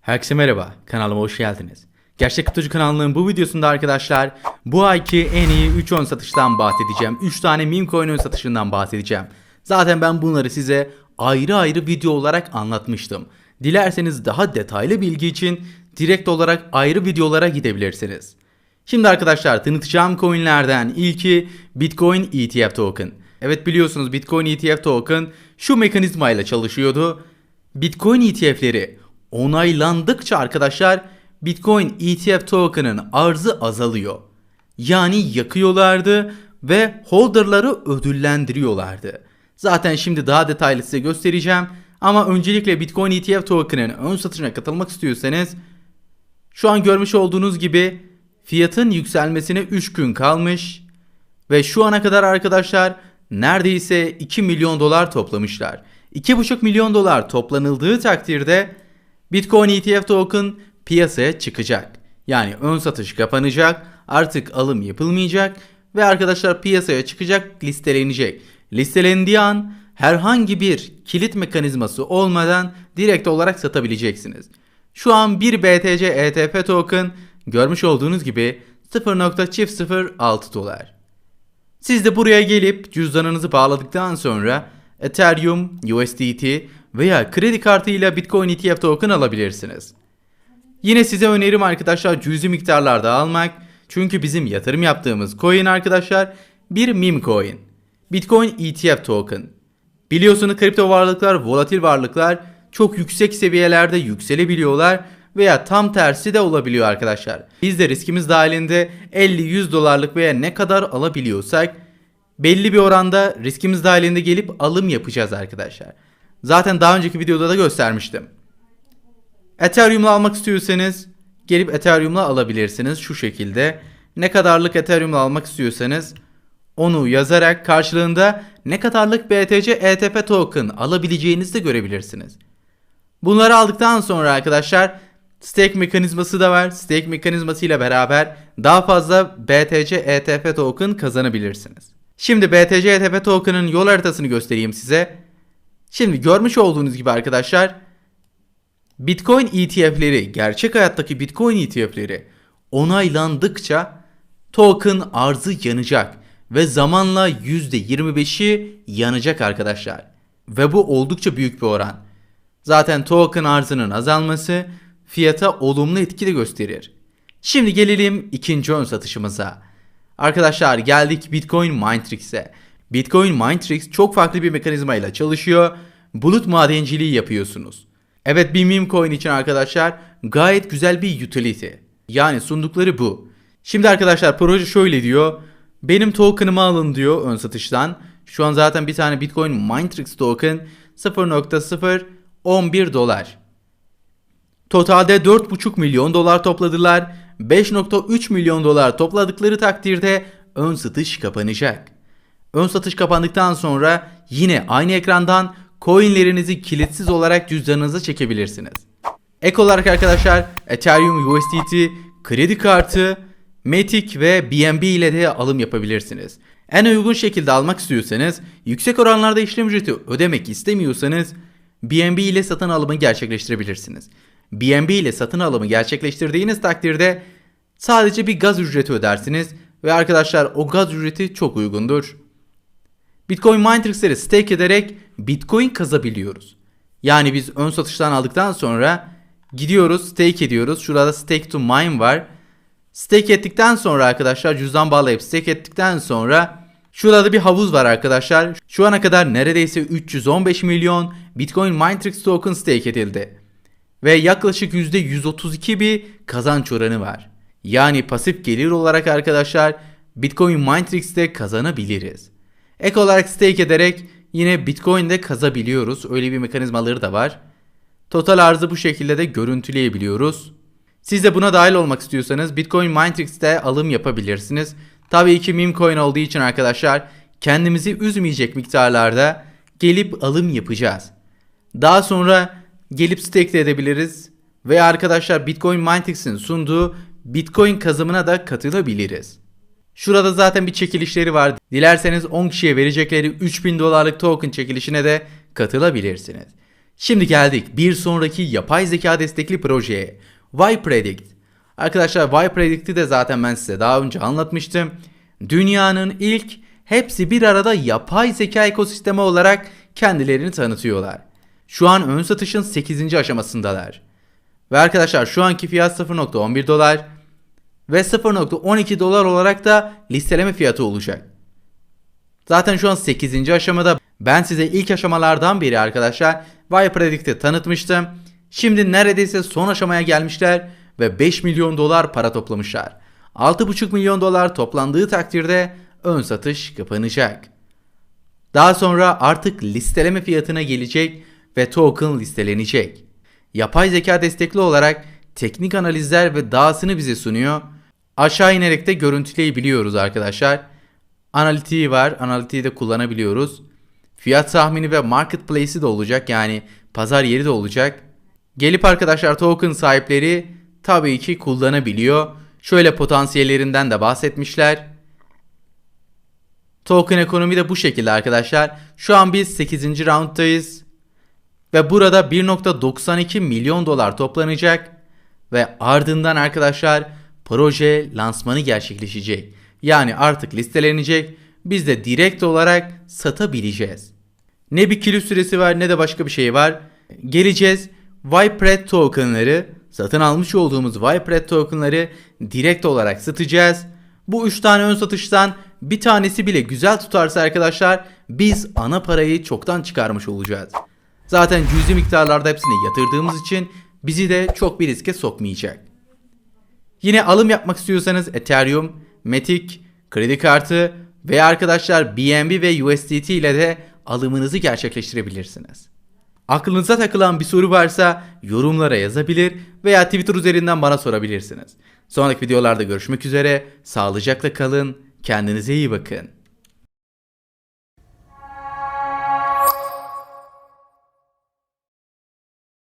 Herkese merhaba, kanalıma hoş geldiniz. Gerçek Kutucu kanalının bu videosunda arkadaşlar bu ayki en iyi 3 ön satıştan bahsedeceğim. 3 tane meme coin ön satışından bahsedeceğim. Zaten ben bunları size ayrı ayrı video olarak anlatmıştım. Dilerseniz daha detaylı bilgi için direkt olarak ayrı videolara gidebilirsiniz. Şimdi arkadaşlar tanıtacağım coinlerden ilki Bitcoin ETF token. Evet biliyorsunuz Bitcoin ETF token şu mekanizmayla çalışıyordu. Bitcoin ETF'leri onaylandıkça arkadaşlar Bitcoin ETF token'ın arzı azalıyor. Yani yakıyorlardı ve holder'ları ödüllendiriyorlardı. Zaten şimdi daha detaylı size göstereceğim. Ama öncelikle Bitcoin ETF token'ın ön satışına katılmak istiyorsanız şu an görmüş olduğunuz gibi fiyatın yükselmesine 3 gün kalmış ve şu ana kadar arkadaşlar neredeyse 2 milyon dolar toplamışlar. 2,5 milyon dolar toplanıldığı takdirde Bitcoin ETF token piyasaya çıkacak. Yani ön satış kapanacak, artık alım yapılmayacak ve arkadaşlar piyasaya çıkacak, listelenecek. Listelendiği an herhangi bir kilit mekanizması olmadan direkt olarak satabileceksiniz. Şu an bir BTC ETF token görmüş olduğunuz gibi 0.006 dolar. Siz de buraya gelip cüzdanınızı bağladıktan sonra Ethereum, USDT veya kredi kartıyla Bitcoin ETF token alabilirsiniz. Yine size önerim arkadaşlar cüzi miktarlarda almak. Çünkü bizim yatırım yaptığımız coin arkadaşlar bir meme coin. Bitcoin ETF token. Biliyorsunuz kripto varlıklar, volatil varlıklar çok yüksek seviyelerde yükselebiliyorlar veya tam tersi de olabiliyor arkadaşlar. Biz de riskimiz dahilinde 50-100 dolarlık veya ne kadar alabiliyorsak belli bir oranda riskimiz dahilinde gelip alım yapacağız arkadaşlar. Zaten daha önceki videoda da göstermiştim. Ethereum'la almak istiyorsanız gelip Ethereum'la alabilirsiniz şu şekilde. Ne kadarlık Ethereum'la almak istiyorsanız onu yazarak karşılığında ne kadarlık BTC ETP token alabileceğinizi de görebilirsiniz. Bunları aldıktan sonra arkadaşlar stake mekanizması da var. Stake mekanizması ile beraber daha fazla BTC ETP token kazanabilirsiniz. Şimdi BTC ETP token'ın yol haritasını göstereyim size. Şimdi görmüş olduğunuz gibi arkadaşlar Bitcoin ETF'leri, gerçek hayattaki Bitcoin ETF'leri onaylandıkça token arzı yanacak ve zamanla %25'i yanacak arkadaşlar. Ve bu oldukça büyük bir oran. Zaten token arzının azalması fiyata olumlu etki de gösterir. Şimdi gelelim ikinci ön satışımıza. Arkadaşlar geldik Bitcoin Mindtrix'e. Bitcoin Mindtrix çok farklı bir mekanizma ile çalışıyor. Bulut madenciliği yapıyorsunuz. Evet bir meme coin için arkadaşlar gayet güzel bir utility. Yani sundukları bu. Şimdi arkadaşlar proje şöyle diyor. Benim token'ımı alın diyor ön satıştan. Şu an zaten bir tane Bitcoin Mindtrix token 0.011 dolar. Totalde 4.5 milyon dolar topladılar. 5.3 milyon dolar topladıkları takdirde ön satış kapanacak. Ön satış kapandıktan sonra yine aynı ekrandan coinlerinizi kilitsiz olarak cüzdanınıza çekebilirsiniz. Ek olarak arkadaşlar Ethereum USDT, kredi kartı, Matic ve BNB ile de alım yapabilirsiniz. En uygun şekilde almak istiyorsanız, yüksek oranlarda işlem ücreti ödemek istemiyorsanız BNB ile satın alımı gerçekleştirebilirsiniz. BNB ile satın alımı gerçekleştirdiğiniz takdirde sadece bir gaz ücreti ödersiniz ve arkadaşlar o gaz ücreti çok uygundur. Bitcoin Mindtrix'leri stake ederek Bitcoin kazabiliyoruz. Yani biz ön satıştan aldıktan sonra gidiyoruz stake ediyoruz. Şurada stake to mine var. Stake ettikten sonra arkadaşlar cüzdan bağlayıp stake ettikten sonra şurada bir havuz var arkadaşlar. Şu ana kadar neredeyse 315 milyon Bitcoin Mindtrix token stake edildi. Ve yaklaşık %132 bir kazanç oranı var. Yani pasif gelir olarak arkadaşlar Bitcoin Mindtrix'te kazanabiliriz. Ek olarak stake ederek yine Bitcoin'de kazabiliyoruz. Öyle bir mekanizmaları da var. Total arzı bu şekilde de görüntüleyebiliyoruz. Siz de buna dahil olmak istiyorsanız Bitcoin Mindtrix'te alım yapabilirsiniz. Tabii ki meme coin olduğu için arkadaşlar kendimizi üzmeyecek miktarlarda gelip alım yapacağız. Daha sonra gelip stake de edebiliriz ve arkadaşlar Bitcoin Mindtrix'in sunduğu Bitcoin kazımına da katılabiliriz. Şurada zaten bir çekilişleri var. Dilerseniz 10 kişiye verecekleri 3000 dolarlık token çekilişine de katılabilirsiniz. Şimdi geldik bir sonraki yapay zeka destekli projeye. YPredict. Arkadaşlar YPredict'i de zaten ben size daha önce anlatmıştım. Dünyanın ilk hepsi bir arada yapay zeka ekosistemi olarak kendilerini tanıtıyorlar. Şu an ön satışın 8. aşamasındalar. Ve arkadaşlar şu anki fiyat 0.11 dolar ve 0.12 dolar olarak da listeleme fiyatı olacak. Zaten şu an 8. aşamada ben size ilk aşamalardan biri arkadaşlar YPredict'i tanıtmıştım. Şimdi neredeyse son aşamaya gelmişler ve 5 milyon dolar para toplamışlar. 6,5 milyon dolar toplandığı takdirde ön satış kapanacak. Daha sonra artık listeleme fiyatına gelecek ve token listelenecek. Yapay zeka destekli olarak teknik analizler ve dahasını bize sunuyor. Aşağı inerek de görüntüleyebiliyoruz arkadaşlar. Analitiği var. Analitiği de kullanabiliyoruz. Fiyat tahmini ve marketplace'i de olacak. Yani pazar yeri de olacak. Gelip arkadaşlar token sahipleri tabii ki kullanabiliyor. Şöyle potansiyellerinden de bahsetmişler. Token ekonomi de bu şekilde arkadaşlar. Şu an biz 8. rounddayız. Ve burada 1.92 milyon dolar toplanacak. Ve ardından arkadaşlar proje lansmanı gerçekleşecek. Yani artık listelenecek. Biz de direkt olarak satabileceğiz. Ne bir kilit süresi var ne de başka bir şey var. Geleceğiz. Ypred tokenları satın almış olduğumuz Ypred tokenları direkt olarak satacağız. Bu 3 tane ön satıştan bir tanesi bile güzel tutarsa arkadaşlar biz ana parayı çoktan çıkarmış olacağız. Zaten cüzi miktarlarda hepsini yatırdığımız için bizi de çok bir riske sokmayacak. Yine alım yapmak istiyorsanız Ethereum, Matic, kredi kartı veya arkadaşlar BNB ve USDT ile de alımınızı gerçekleştirebilirsiniz. Aklınıza takılan bir soru varsa yorumlara yazabilir veya Twitter üzerinden bana sorabilirsiniz. Sonraki videolarda görüşmek üzere, sağlıcakla kalın, kendinize iyi bakın.